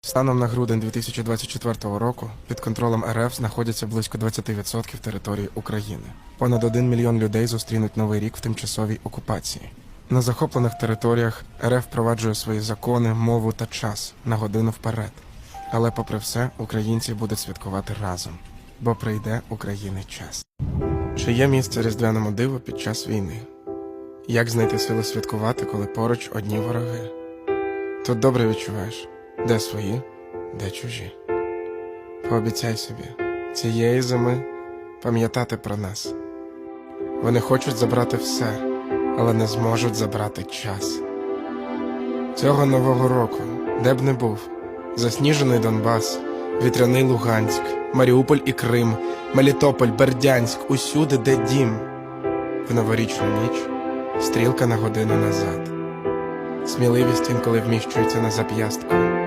Станом на грудень 2024 року під контролем РФ знаходяться близько 20% території України. Понад 1 мільйон людей зустрінуть новий рік в тимчасовій окупації. На захоплених територіях РФ впроваджує свої закони, мову та час на годину вперед. Але, попри все, українці будуть святкувати разом, бо прийде України час. Чи є місце різдвяному диву під час війни? Як знайти сили святкувати, коли поруч одні вороги? Тут добре відчуваєш, де свої, де чужі. Пообіцяй собі, цієї зими пам'ятати про нас. Вони хочуть забрати все, але не зможуть забрати час. Цього нового року, де б не був, засніжений Донбас, вітряний Луганськ, Маріуполь і Крим, Мелітополь, Бердянськ, усюди, де дім. В новорічну ніч стрілка на годину назад. Сміливість інколи вміщується на зап'ястку.